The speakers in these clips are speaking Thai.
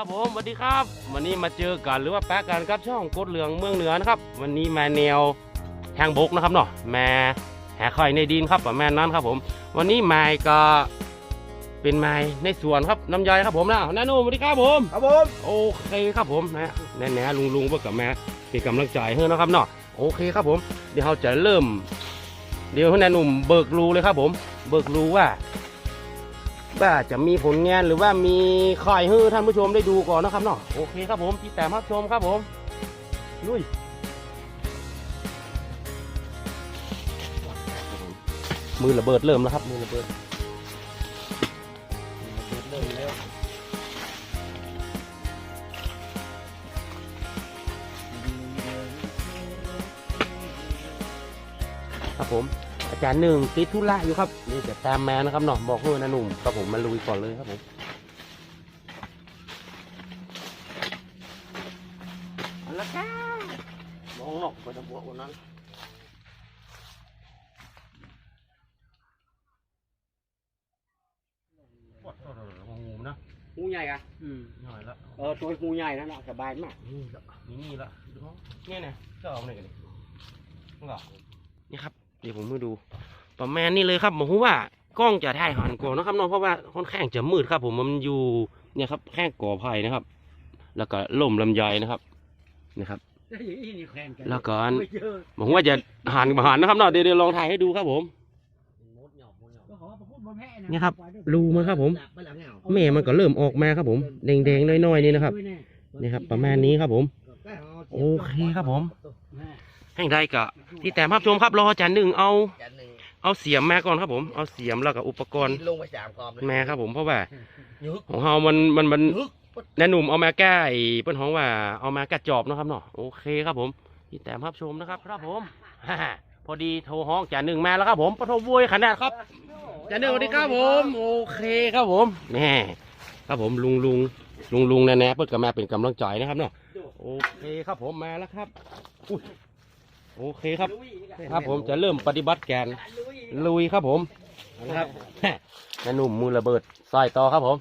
ครับผมสวัสดีครับ วันนี้มาเจอกันหรือว่าแปะกันครับช่องกดเหลืองเมืองเหนือนะครับ วันนี้มาแนวทางบกนะครับเนาะมาแห่ไข่ในดินครับประมาณนั้นครับผม วันนี้ไม้ก็เป็นไม้ในสวนครับน้ำยายครับผมนะนานูสวัสดีครับผมครับผมโอเคครับผมนะแน่ๆลุงลุงๆเพื่อกับแม่เป็นกำลังใจให้นะครับเนาะโอเคครับผม เดี๋ยวเราจะเริ่ม เดี๋ยวให้นาหนุ่มเบิกรูเลยครับผม เบิกรูว่า ว่าจะมีผลงานหรือว่ามีคอยให้ท่านผู้ชมได้ดูก่อนนะครับเนาะโอเคครับผมพี่แต่รับชมครับผมลุยมือระเบิดเริ่มแล้วครับมือระเบิดเริ่มแล้วครับผม จารย์หนึ่งติดธุระอยู่ครับนี่จะตามมานะครับเนาะบอกเพื่อนนะหนุ่มครับผมมาลุยก่อนเลยครับผมเอาละครับมองนอกไปทำบัวคนนั้นงูนะงูใหญ่อะอืมหน่อยละเออตัวงูใหญ่นั่นแหละสบายมากนี่ละนี่นี่ละดูเนี่ยเนี่ยจะเอาไหนกันดินี่เหรอนี่ครับ เดี๋ยวผมมาดูประมาณนี้เลยครับผมว่า กล้องจะถ่ายหันก่อนนะครับเน้องเพราะว่าค่อนข้างจะมืดครับ ผมมันอยู่เนี่ยครับแข้งก่อไผ่นะครับ แล้วก็ล่มลำไยนะครับนะครับแล้วก็อันผมว่าจะหันมาหันนะครับเนาะเดี๋ยวเดี๋ยวลองถ่ายให้ดูครับผมเนี่ยครับรูมันครับผมแม่มันก็เริ่มออกมาครับผมแดงๆน้อยๆนี่นะครับนี่ครับ ประมาณนี้ครับผม โอเคครับผม แห่งใดกะที่แต่ภาพชมครับรออาจารย์หนึ่งเอา จันหนึ่งเอาเสียมมาก่อนครับ ผม เอาเสียมแล้วก็อุปกรณ์ลงไปสามกอมเลยมาครับผมเพราะว่ายึกของเฮามันมันมันยึกแนะหนุ่มเอามาแก้ไอ้เปิ้นของว่าเอามาแก้จอบเนาะครับเนาะโอเคครับผมที่แต่ภาพชมนะครับ ครับผมพอดีโทรห้องจานหนึ่งมาแล้วครับผมปะโทบุยขนาดครับจานหนึ่งสวัสดีครับผมโอเคครับผมแน่ครับผมลุงลุงลุงลุงแน่ๆเปิดกับแม่เป็นกำลังใจนะครับเนาะโอเคครับผมมาแล้วครับอุ้ย โอเคครับ ครับผมจะเริ่มปฏิบัติการลุยครับผมนะครับน้าหนุ่มมือระเบิดใส่ต่อครับผม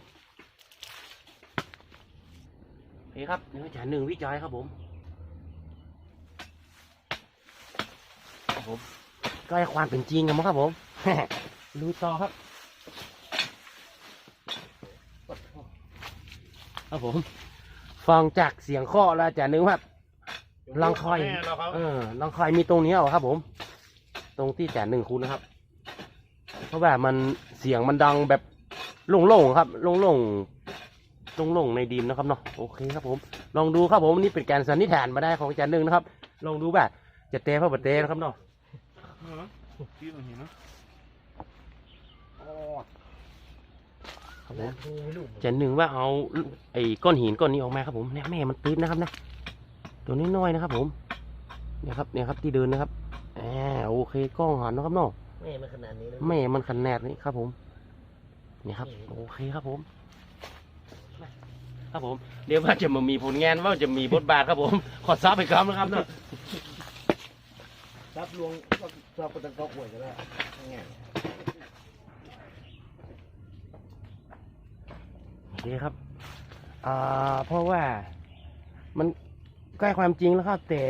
โอเคครับเนื้อจานหนึ่งวิจัยครับผมครับผมใกล้ความเป็นจริงกันมั้งครับผมลุยต่อครับ ครับผม ฟังจากเสียงข้อแล้วจานหนึ่งครับ ลังคอยเออลังคอยมีตรงนี้เหรอครับ ผม ตรงที่แสนหนึ่งคูณนะครับ เพราะว่ามันเสียงมันดังแบบโล่งๆครับโล่งๆโล่งๆในดินนะครับเนาะโอเคครับผม ลองดูครับผมนี่เป็นการสันนิษฐานมาได้ของอาจารย์หนึ่งนะครับ ลองดูแบบจะเตะเพราะบัเตะนะครับเนาะครับผมอาจารย์หนึ่งว่าเอาไอ้ก้อนหินก้อนนี้ออกมาครับผมเนี่ยแม่มันติดนะครับนะ ตัวน้อยๆนะครับ ผมเนี่ยครับเนี่ยครับที่เดินนะครับอ่าโอเคกล้องหันนะครับเนาะแม่มันขนาดนี้เลยแม่มันขนาดนี้ครับ ผมนี่ครับ โอเคครับผม ครับผม เดี๋ยวว่าจะมามีผลงานว่าจะมีบทบาทครับผม ขอซับไปครับนะครับเนาะรับลวงชอบกระตังกอกหวยกันแล้วไงโอเคครับอ่าเพราะว่ามัน ใกล้ความจริงแล้วครับ แต่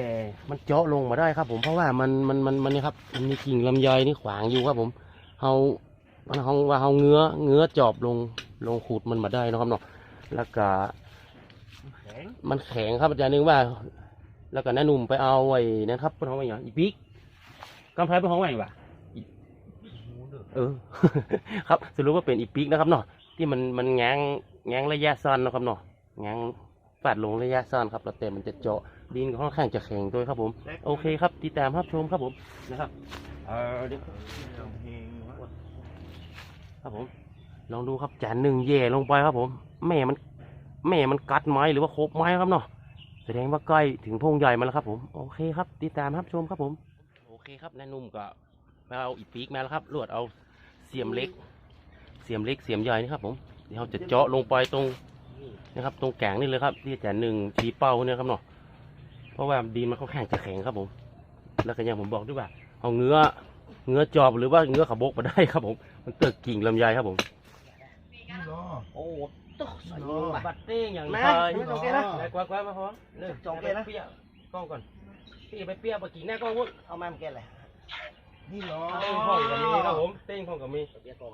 มันเจาะลงมาได้ครับ ผมเพราะว่ามันมันมันมันนี่ครับมันมีกิ่งลำไยนี่ขวางอยู่ครับ ผมเฮามันเฮาว่าเฮาเงื้อเงื้อจอบลงลงขุดมันมาได้นะครับเนาะแล้วก็มันแข็งครับอาจารย์นึกว่า แล้วก็น้าหนุ่มไปเอาไอ้นะครับเป็นของว่าอย่างอีปิกกำไพเป็นของว่าอย่างวะเออ ครับสรุปว่าเป็นอีปิกนะครับเนาะที่มันมันแงงแงงระยะสั้นนะครับเนาะแงง ฟาดลงระยะสั้นครับแล้วแต่มันจะเจาะดินก็ค่อนข้างจะแข็งด้วยครับผมโอเคครับติดตามรับชมครับผมนะครับเออเดี๋ยวครับผม ลองดูครับจานหนึ่งแย่ลงไปครับผม แม่มัน แม่มันกัดไม้หรือว่าโคบไม้ครับเนาะแสดงว่าใกล้ถึงพงใหญ่มาแล้วครับ ผมโอเคครับ ติดตามรับชมครับผม โอเคครับนายนุ่มก็มาเอาอีปีกมาแล้วครับลวดเอาเสียมเล็ก เสียมเล็กเสียมใหญ่นี่ครับผมเดี๋ยวเราจะเจาะลงไปตรง นะครับ ตรงแกงนี่เลยครับที่อาจารย์หนึ่งชี้เป้าเนี่ยครับเนาะเพราะว่าดินมันค่อนข้างจะแข็งครับผม แล้วก็อย่างผมบอกด้วยว่าเอาเงื้อเงื้อจอบหรือว่าเงื้อขบกมาได้ครับผม มันเกิดกิ่งลำไยครับผมรอโอ้ต้องใส่ลงไปบัตรเต้งอย่างแม่เคยไม่ต้องแกะนะไหนกว่ากว่ามาพอเลิกจองแกะนะเปียกล้องก่อนพี่ไปเปียกไปกิ่งหน้ากล้องพุ่นเอามาเมื่อกี้เลยนี่เหรอเต้งพ่องกับมีครับผมเต้งพ่องกับมีเบียร์กอง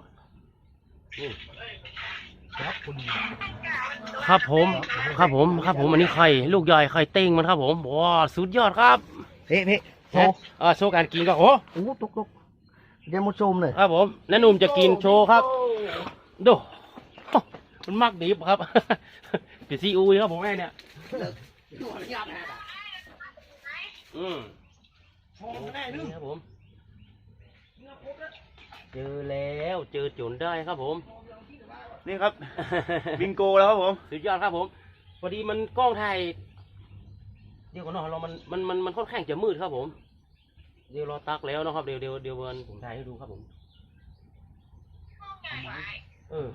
ครับผม ครับผม ครับผมอันนี้ไข่ลูกใหญ่ไข่เต้งมันครับผมว้าสุดยอดครับเพ่เพ่โชฮะว์เออโชว์การกินก็โอ้โอ้ตุกตุกเดี๋ยวมาชมเลยครับผมน้าหนุ่มจะกินโชว์ครับดูมันมักดีครับปิดซีอูครับผมแม่เนี่ยอืมนี่ครับผม เจอแล้วเจอจุนได้ครับผม นี่ครับ บิงโกแล้วครับผม สุดยอดครับผมพอดีมันกล้องถ่ายเดี๋ยวก่อนเนาะเรามันมันมันมันค่อนข้างจะมืดครับผม เดี๋ยวรอตักแล้วเนาะครับเดี๋ยวเดี๋ยวเดี๋ยววันผมถ่ายให้ดูครับผมเออ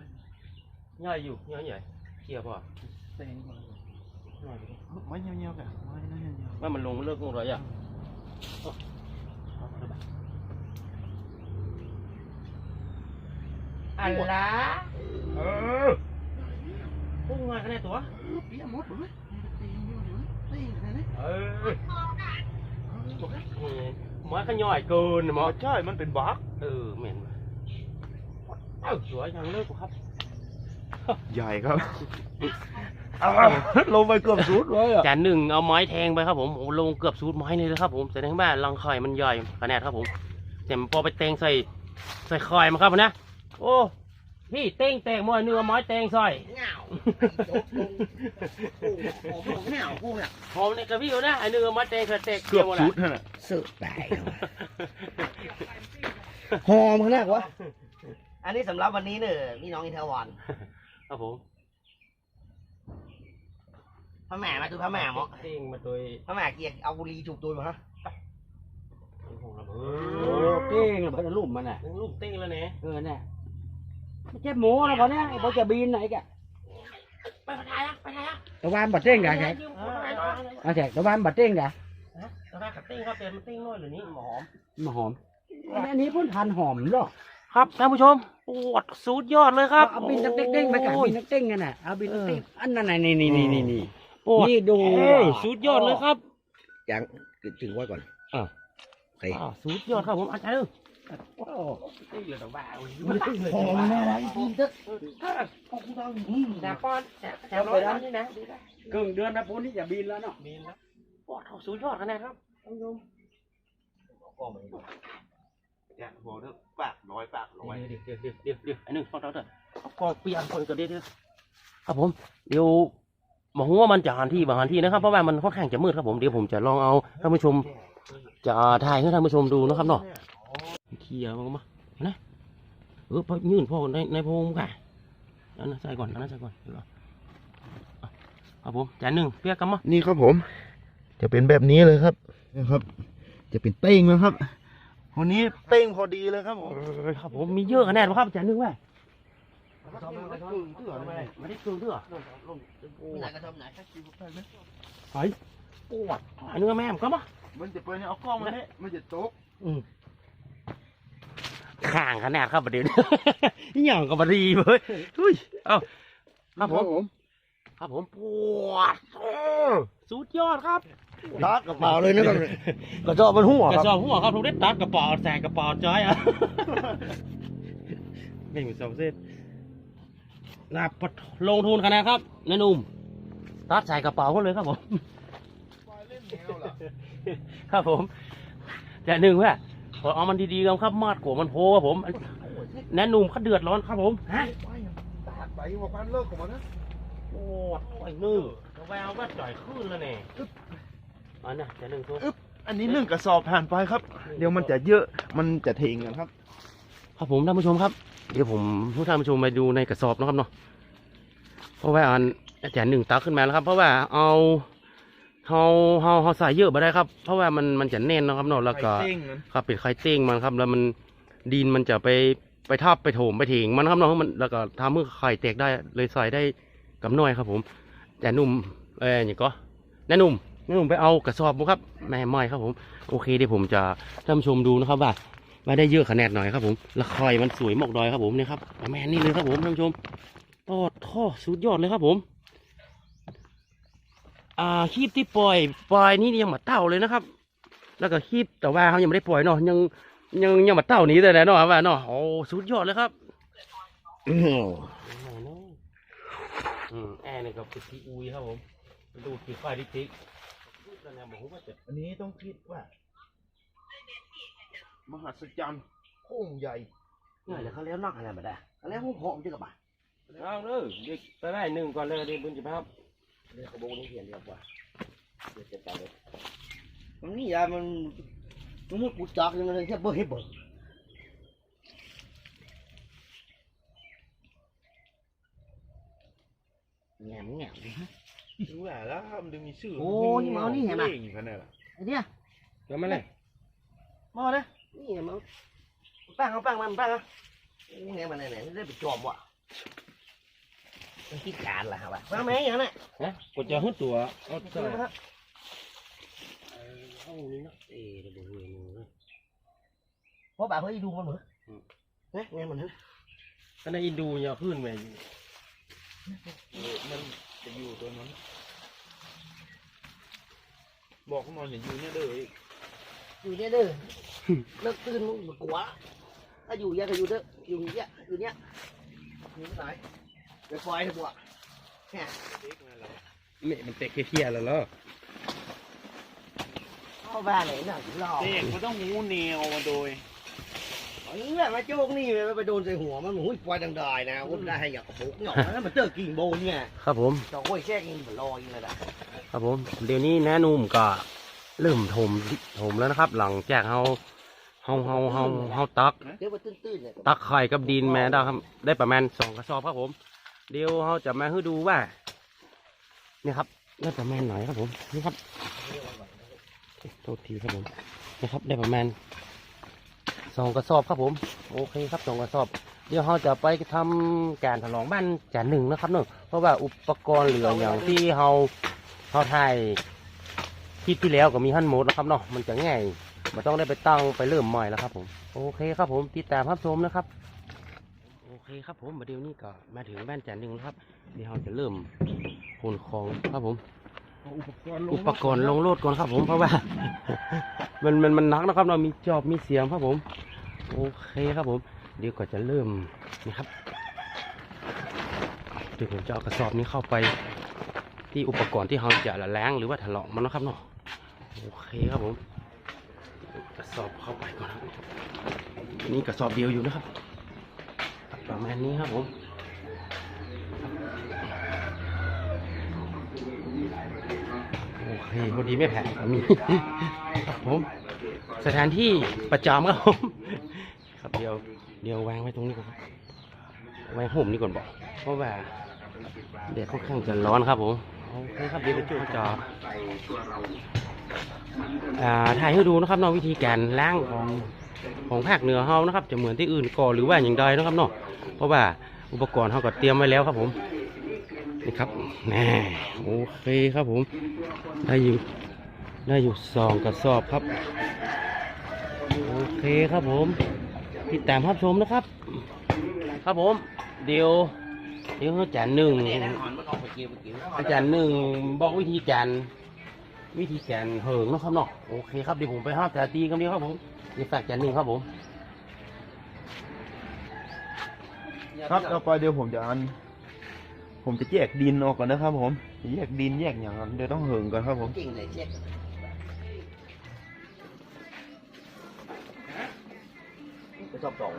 ย่อยอยู่ย่อยใหญ่เขี่ยป่ะย่อยอยู่ดิไม้เงี้ยวๆกันไม้เงี้ยวว่ามันลงมันเลิกลงเลยอะ อันละเออพุ่งมาขนาดตัวเบียร์หมดเลยเออหมอขย่อยเกินหมอใช่มันเป็นบั๊กเออเหม็นเอ้าสวยยังเลิกกูครับใหญ่ครับลงไปเกือบสุดเลยอะจานหนึ่งเอาไม้แทงไปครับผมโอ้ลงเกือบสูดไม้เลยนะครับผมแสดงว่ารังไข่มันใหญ่ขนาดครับผมแต่พอไปแทงใส่ใส่ไข่มาครับนะ โอ้พี่เต้งแตกมวยเนื้อไม้แตงใส่เงาโอ้โหเงากูเนี่ยหอมในกระพี่นะไอ้เนื้อไม้แตงใส่แตกเกือบหมดสุละดนั่นน่ะสุดได้หอมขนาดวะอันนี้สำหรับวันนี้เนอะพี่น้องอินเทอร์วันครับผมพระแม่มาดูพระแม่หมอเต้งมาโดยพระแม่เกียร์เอาบุหรีถูกตัวมาฮะเอโอ้อเก่งเลยพอจะลุ่มมันน่ะลูกเต้งแล้วเนี่ยเออเนี่ย ไม่ใช่หมูนะพอเนี่ยพอจะบินไหนแกไปถ่ายอะไปถ่ายอะตะวันบัดเต้งกะแขกเอาแขกตะวันบัดเต้งกะแล้วก็เต้งครับเต้งมันเต้งน้อยหรือนี่หอมมาหอมอันนี้พุ่นพันหอมหรอครับท่านผู้ชมปวดสุดยอดเลยครับเอาบินนักเต้งไปกับบินนักเต้งกันน่ะเอาบินนักเต้งอันนั้นน่ะนี่นี่นี่นี่นี่ปวดนี่ดูเอ้ยสุดยอดเลยครับยังถึงไว้ก่อนอะโอเคอ่าสุดยอดครับผมอาจารย์ โอ้เต้งเหลือดอกบ้าหอมแน่เลยพี่เถอะแต่ป้อนแต่แต่ร้อยนี่นะครึ่งเดือนนะพุ่นนี่จะบินแล้วเนาะบินแล้วปวดเขาสุดยอดขนาดครับท่านผู้ชมเนี่ยบอกเถอะปากร้อยปากร้อยเดี๋ยวเดี๋ยวเดี๋ยวเดี๋ยวเดี๋ยวอันนึงฟังเราเถอะกองเปียกคนก็เดี๋ยวเดี๋ยวครับผมเดี๋ยวมองว่ามันจะหันที่บางหันที่นะครับเพราะว่ามันค่อนข้างจะมืดครับผมเดี๋ยวผมจะลองเอาท่านผู้ชมจะถ่ายให้ท่านผู้ชมดูนะครับเนาะ เคลียร์มันก็มานะเออพอยื่นพ่อในในพงค่ะอันนั้นใส่ก่อนอันนั้นใส่ก่อนเดี๋ยวรออะครับผมจานหนึ่งเปียกกันมานี่ครับผม จะเป็นแบบนี้เลยครับนะครับ จะเป็นเต้งนะครับวันนี้เต้งพอดีเลยครับผมครับผมมีเยอะขนาดไหนครับจานหนึ่งแม่ชอบไหมชอบไม่ได้กลืนเถื่อไหนก็ชอบไหนปวดอันเนื้อแม่มก็มามันจะเป็นเอากล้องมาเนี่ยมันจะโต๊ะ ข่างขนาดครับประเดี๋ยวนี้อหย่างกับบดีเว้ยเฮ้ยเอ้าครับผมครับผมปวดโอ้สุดยอดครับตัดกระเป๋าเลยนะครับกระจอกมันหัวกคระรับ สอบหัวครับทุกเด็ดตัดกระเป๋าแสกกระเป๋าจ้อยอะ ไม่มีสองเส้นนับลงทุนขนาดครับนายหนุ่มตัดใส่กระเป๋าเขาเลยครับผม ครับผมแต่หนึ่งว่า พอเอามันดีๆกันครับ มาดกว่ามันโพครับผมแนะนุ่มเขาเดือดร้อนครับผมฮะไปหัวพันเลิกของมันนะโอ้ไอ้นึ่งแววว่าจ่อยขึ้นแล้วเนี่ยอันน่ะแต่หนึ่งตัวอันนี้หนึ่งกระสอบผ่านไปครับ เดี๋ยวมันจะเยอะมันจะเทงกันครับ ครับผมท่านผู้ชมครับ เดี๋ยวผมผู้ท่านผู้ชมไปดูในกระสอบนะครับเนาะเพราะว่าอันอาจารย์หนึ่งตักขึ้นมาแล้วครับ เพราะว่าเอา เฮาเฮาเฮาใส่เยอะไปได้ครับ เพราะว่ามันมันจะแน่นนะครับเนาะแล้วก็ไข่เต้งมันครับเป็นไข่เต้งมันครับ แล้วมันดินมันจะไปไปทับไปโถมไปถิงมันครับเนาะมันแล้วก็ทำให้ไข่แตกได้เลยใส่ได้กับน้อยครับ ผม แต่หนุ่มเอ้ยอย่างก็แน่หนุ่มแน่หนุ่มไปเอากระสอบมาครับแม่ไม่ครับผม โอเคเดี๋ยวผมจะท่านผู้ชมดูนะครับว่าว่าได้เยอะขนาดหน่อยครับผมแล้วไข่มันสวยหมอกดอยครับผมเนี่ยครับแม่นี่เลยครับผมท่านผู้ชมตอดท่อสุดยอดเลยครับผม อ่าคีบที่ปล่อยปล่อยนี่ยังมาเต่าเลยนะครับ แล้วก็คีบแต่ว่าเขายังไม่ได้ปล่อยเนาะยังยังยังมาเต่าหนี้แต่ไหนเนาะว่าเนาะโอ้สุดยอดเลยครับอืมอืมแอร์นี่ก็เป็นที่อุยครับผมดูกี่ไฟดิจิกแล้วเนี่ยบอกว่าจะอันนี้ต้องคิดว่า มหัศจรรย์โค้งใหญ่นี่แหละเขาเลี้ยวนอกอะไรมาได้เขาเลี้ยวห้องหอมจังกับบ้าเอาเด้อเด็กไปได้หนึ่งก่อนเลยเด็กบุญจิภาพ เรียกเขาบอกนี่เหียนเรียกว่าเดี๋ยวจะไปเลยมันนี่ยามันมันให้กูจักยังไงแค่เบิ่งให้เบิ่งแง่มแง่มดิฮะถึงแหละแล้วมันจะมีชื่อโอ้นี่มาเอานี่เห็นไหมเองขนาดนั้นไอ้เนี่ยแล้วมาเลยมาเลยนี่มันแป้งเอาแป้งมันแป้งอะโอ้แง่มันไหนๆได้ไปจอมว่ะ มันคิดการล่ะครับว่าแป้งแม่งอย่างนั้นน่ะฮะกดจะหุ้นตัวเอาเอาเท่าไหร่ครับเอานี้เนาะเอ๊ะเดี๋ยวดูเมนูเลยเพราะ bà hơi đu con nữa Đấy, nghe mình hết อันนั้นอินดูยาวขึ้นไปมันจะอยู่ตัวนั้น บอกเขามาเห็นอยู่เนี่ยเด้อ dù nhé đơ nó tư nó một quá nó dù ra thì dù đó dù nhé dù nhé như thế này để quay được bộ nè นี่ มันเตะเคี้ยๆแล้วเหรอ nó va này nào cũng lo เด็กมันต้องงูแนวมาโดย những là mà chôn đi mà phải đồn dây hùa mà mũi quay đằng đời nào cũng ra hay gặp bột nhỏ nó mà tơ kìm bồ nha ครับผม cho quay xe kìm phải lo như là đã ครับผมเดี๋ยวนี้แนะนุ่มก็เริ่มถมถมแล้วนะครับ หลังจากเฮาเฮาเฮาเฮาเฮาตัก nếu mà ตื้นๆเนี่ยตักไข่กับดินแม่ได้ครับได้ประมาณสองกระสอบครับผม เดี๋ยวเราจะมาให้ดูว่านี่ครับได้ประมาณไหนครับผมนี่ครับโทษทีครับผมนี่ครับได้ประมาณสองกระสอบครับผม โอเคครับสองกระสอบ เดี๋ยวเราจะไปทำการฉลองบ้านจานหนึ่งนะครับเนอะเพราะว่าอุปกรณ์เหลืออย่างที่เราเราถ่ายคลิปที่แล้วก็มีหั่นหมดนะครับเนาะมันจะง่ายมันต้องได้ไปตั้งไปเริ่มใหม่แล้วครับผม โอเคครับผมติดตามรับชมนะครับ คครับผมเดี๋ยวนี้ก็มาถึงบ้านจานหนึ่งแล้วครับเดี๋ยวเราจะเริ่มขนของครับผม อุปกรณ์อุปกรณ์ลงโลดก่อนครับผมเพราะว่า มันมันมันหนักนะครับ เราะมีจอบมีเสียมครับผม โอเคครับผม เดี๋ยวก็จะเริ่มนะครับเดี๋ยวผมจะเอากระสอบนี้เข้าไป ที่อุปกรณ์ที่เราจะละแล้งหรือว่าถลอกมันนะครับเนาะโอเคครับผมกระสอบเข้าไปก่อนครับอันนี่กระสอบเดียวอยู่นะครับ ประมาณนี้ครับผมโอเคพอดีไม่แพ้มีครับผม สถานที่ประจำครับผมครับเดี๋ยวเดี๋ยววางไว้ตรงนี้ก่อนไว้ห่มนี่ก่อนบอก เพราะว่าแดดค่อนข้างจะร้อนครับผมโอเคครับเดี๋ยวเราจะอ่าถ่ายให้ดูนะครับนอกวิธีการล้างของของภาคเหนือเฮานะครับ จะเหมือนที่อื่นก่อหรือว่าอย่างใดนะครับเนาะ เพราะว่าอุปกรณ์เขาก็เตรียมไว้แล้วครับผมนี่ครับแน่โอเคครับผม ได้อยู่ได้อยู่สองกระสอบครับ โอเคครับผม ติดตามรับชมนะครับ ครับผม เดี๋ยว เดี๋ยวอาจารย์หนึ่งอาจารย์หนึ่งบอกวิธีการวิธีการเหิงนะครับเนาะโอเคครับเดี๋ยวผมไปห้าแต่ตีกันดีครับผมเดี๋ยวฝากอาจารย์หนึ่งครับผม ครับต่อไปเดี๋ยวผมจะอัน ผมจะแยกดินออกก่อนนะครับ ผมจะแยกดินแยกอย่างนั้นเดี๋ยวต้องเหิงก่อนครับผม Chỉnh để chết cái chọc trổ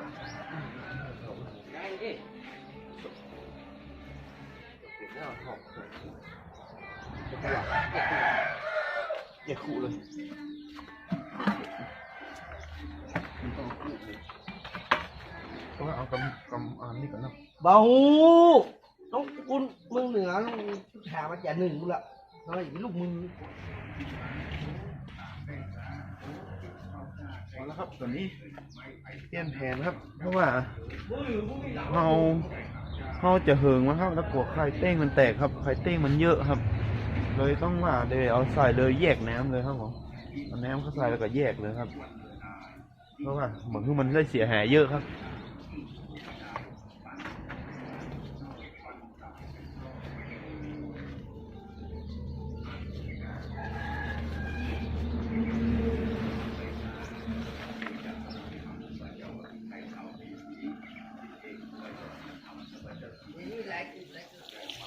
แยกคู่เลย ต้องเอากำกำอันนี้ก่อนนะ bầu nó con mưng nữa thả mà chả nừng luôn ạ nó là cái lúc mưng เอาละครับตอนนี้เปลี่ยนแผนครับ เพราะว่าเราเราจะเหิงมาครับแล้วกลัวไข่เต้งมันแตกครับไข่เต้งมันเยอะครับ เลยต้องว่าเดี๋ยวเอาใส่เลยแยกน้ำเลยครับผมเอาน้ำเข้าใส่แล้วก็แยกเลยครับ เพราะว่าเหมือนคือมันได้เสียหายเยอะครับ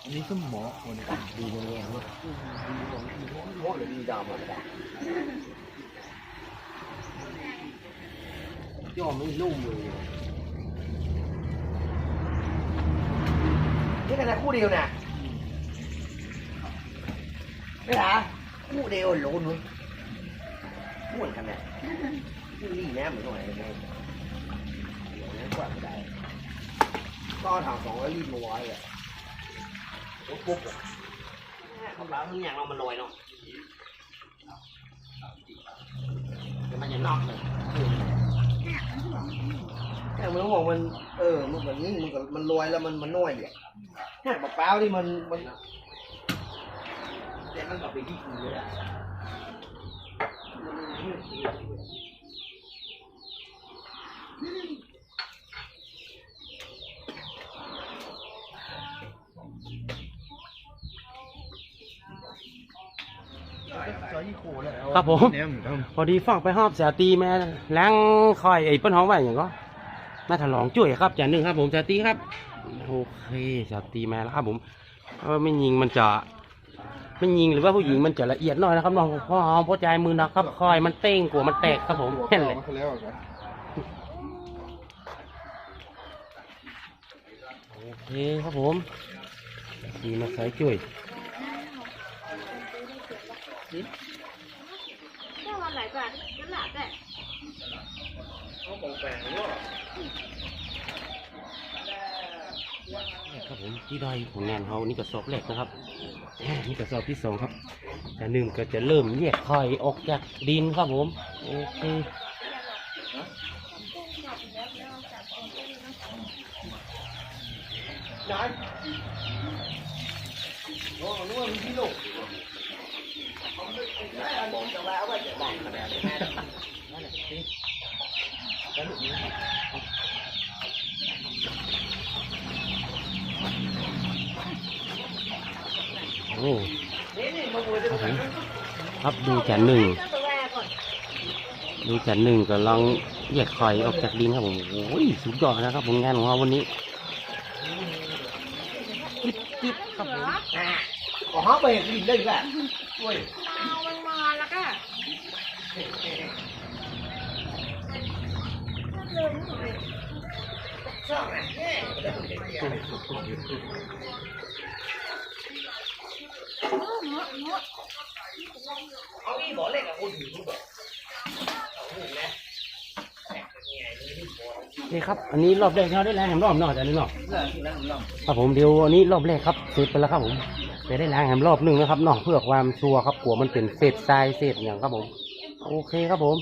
อันนี้สมอคนนี้ ดีเลยเนี่ย โคตรเลยดีดาวมาได้ย่อไม่ลุ่มเลยนี่กันนะคู่เดียวน่ะไม่หรอคู่เดียวโลนเลยม่วนกันเนี่ยนี่นี่แน่เหมือนหน่อยเลยเดี๋ยวนั้นกว่าไม่ได้ก็ถามสองร้อยรีดมาไว้อะโอ้ปุ๊บอะเขาบอกทุกอย่างเรามันลอยเนาะเดี๋ยว มันจะนอกเลยแค่มันต้องบอกมัน เออ มันแบบนี้มันก็มันลอยแล้วมันมันน้อยอะแค่มะพร้าวนี่มันมันแต่มันแบบไปที่คือเลยอะจอยยี่โคแล้วครับผมเนี่ยเหมือนกันพอดีฟังไปหอบเสียตีแม่แล้งคอยไอ้เปิ้นห้องว่าอย่างก็น่าถลองจุ้ยครับจานหนึ่งครับ ผมเสียตีครับโอเคเสียตีแม่แล้วครับ ผมเพราะว่าไม่ยิงมันจะไม่ยิงหรือว่าผู้หญิงมันจะละเอียดหน่อยนะครับน้องพ่อหอมพ่อใจมือนะครับ คอยมันเต้งกลัวมันแตกครับผมเห็นเลยแล้วกันโอเคครับผมดีมาใส่จุ้ย แค่วันไหนแบบของครับผมที่ได้ผลงานเขานี่ก็สอบแรกนะครับ นี่ก็สอบที่สองครับแต่หนึ่งก็จะเริ่มแยกไข่ออกจากดินครับผมโอเค โอ้ครับผมครับดูจานหนึ่ง ดูจานหนึ่งก็ลองแยกคอยออกจากดินครับผมโอ้ยสุดยอดนะครับผลงานของเราวันนี้จิ๊บจิ๊บครับผมอะขอห้าไปกินได้แหละช่วย เอามันมาแล้วก็ เอาอีบอกเล่นกับคนถือบอกนี่ครับ อันนี้รอบแรกเราได้แรงแหมรอบนอกจานหนึ่งเนาะเรื่องที่นั่งลองครับผมเดี๋ยวอันนี้รอบแรกครับเสร็จไปแล้วครับผมจะได้ล้างแหมรอบหนึ่งนะครับนาะเพื่อความชัวร์ครับกลัวมันเป็นเศษทรายเศษอย่างครับผม โอเคครับผม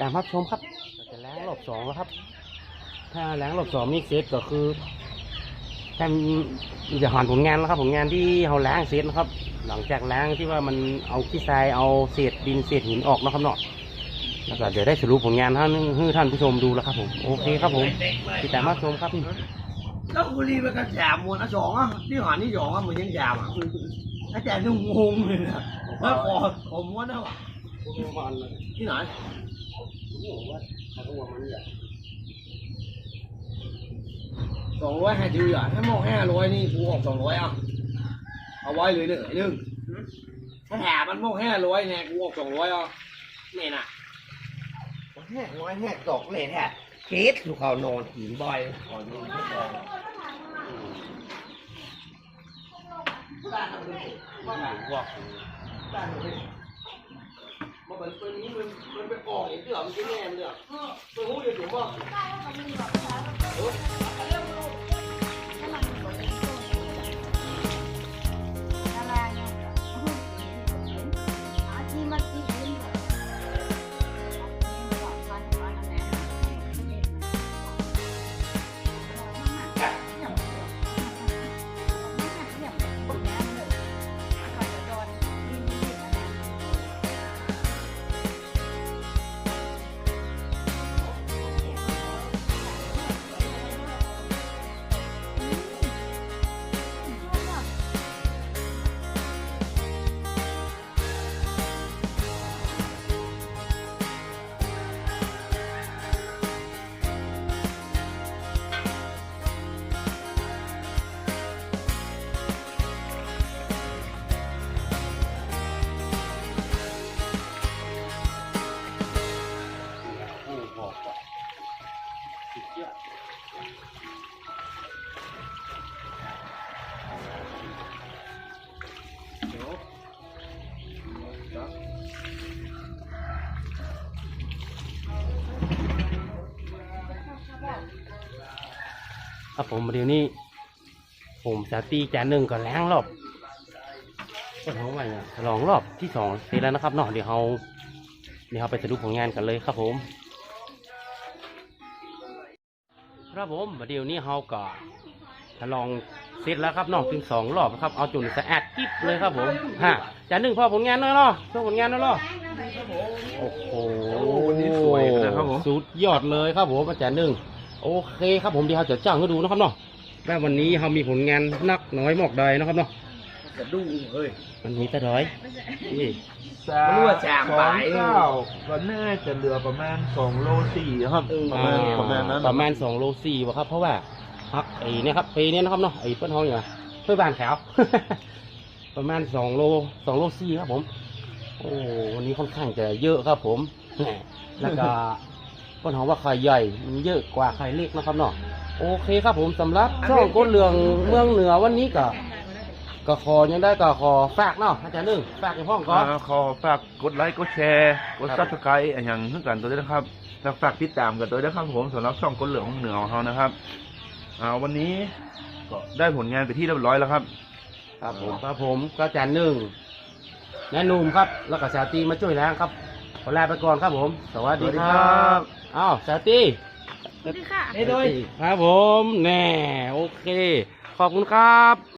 ตามรับชมครับจะล้างรอบสองแล้วครับ ถ้าล้างรอบสองนี่เสร็จก็คือแทมจะหันผลงานแล้วครับผลงานที่เราล้างเสร็จนะครับ หลังจากล้างที่ว่ามันเอาขี้ทรายเอาเศษดินเศษหินออกนะครับเนาะแล้วก็เดี๋ยวได้สรุปผลงานท่านให้ท่านผู้ชมดูแล้วครับผมโอเคครับผมติดตามรับชมครับแล้วกูรีไปกันแจมมวนอะสองอะที่หานี่สองอะเหมือนยังแจมอะอาจารย์นุ่งงงเลยนะแล้วขอขอม้วนนะวะที่ไหน สองร้อยห้าสิบอะถ้ามองห้าร้อยนี่กูออกสองร้อยอะเอาไว้เลยเด้อไอ้หนึ่งถ้าแถมมันมองห้าร้อยเนี่ยกูออกสองร้อยอะนี่น่ะแห้ร้อยแห้ตกเลยแท้เกตลูกเขานอนหินบ่อยขอนอนไม่พอบ้านเราเลยบ้านเราบ้านเราเลยมาเหมือนตัวนี้มันมันไปออกไอ้เสือมันจะแง่มันเนี่ยตัวหูเดี๋ยวเดี๋ยวว่า ผมเดี๋ยวนี้ ผมสาตีจานหนึ่งก่อนล้างรอบก็ท้องไปเนี่ยลองรอบที่สองเสร็จแล้วนะครับเนาะเดี๋ยวเราเดี๋ยวเราไปสรุปผลงานกันเลยครับผม ครับผมเดี๋ยวนี้เราก็ทดลองเสร็จแล้วครับเนาะถึงสองรอบครับเอาจนสะอาดกิ๊บเลยครับผมฮะจานหนึ่งพอผลงานหน่อยเนาะโชว์ผลงานหน่อยเนาะโอ้โหวันนี้สวยนะครับผม สุดยอดเลยครับผมอาจารย์หนึ่ง โอเคครับผมเดี๋ยวเราจะจ้างให้ดูนะครับเนาะว่าวันนี้เรามีผลงานนักน้อยหมอกใดนะครับเนาะจะดุ้งเฮ้ยมันมีแต่ร้อยนี่ไม่รู้ว่าแจมสอไปงเก้าก็น่าจะเหลือประมาณสองโลสี่ครับประมาณอ่ประมาณนั้นประมาณสองโลสี่วะครับ เพราะว่าฮักไอ้เนี่ยครับปีนี้นะครับเนาะไอ้เปิ้ลทองอย่างเพื่อบานแถวประมาณสองโลสองโลสี่ครับผม โอ้วันนี้ค่อนข้างจะเยอะครับผมแหม่แล้วก็ เปิ้ลทองว่าไข่ใหญ่ มันเยอะกว่าไข่เล็กนะครับเนาะโอเคครับผมสำหรับช่องก้นเรืองเมืองเหนือวันนี้ก็ก็ขอยังได้ก็ขอฝากเนาะอาจารย์หนึ่งฝากในห้องก่อนอ่าขอฝากกดไลค์กดแชร์กดครัซับบสไครต์อย่างเพื่อกันตัวด้วยนะครับแล้วฝากติดตามกันตัวด้วยนะครับผมสำหรับช่องก้นเหลืองของเหนือของเขานะครับอ่าวันนี้ก็ได้ผลงานไปที่เรียบร้อยแล้วครับ ครับผมครับผมก็อาจารย์หนึ่งแนะนุ่มครับ แล้วก็สาตีมาช่วยแล้วครับขอลาไปก่อนครับผม สวัสดีสวัสดีคครัรับบ อ้าวสาตีสวัสดีค่ะนี่ด้วย ครับผม แน่ โอเค ขอบคุณครับ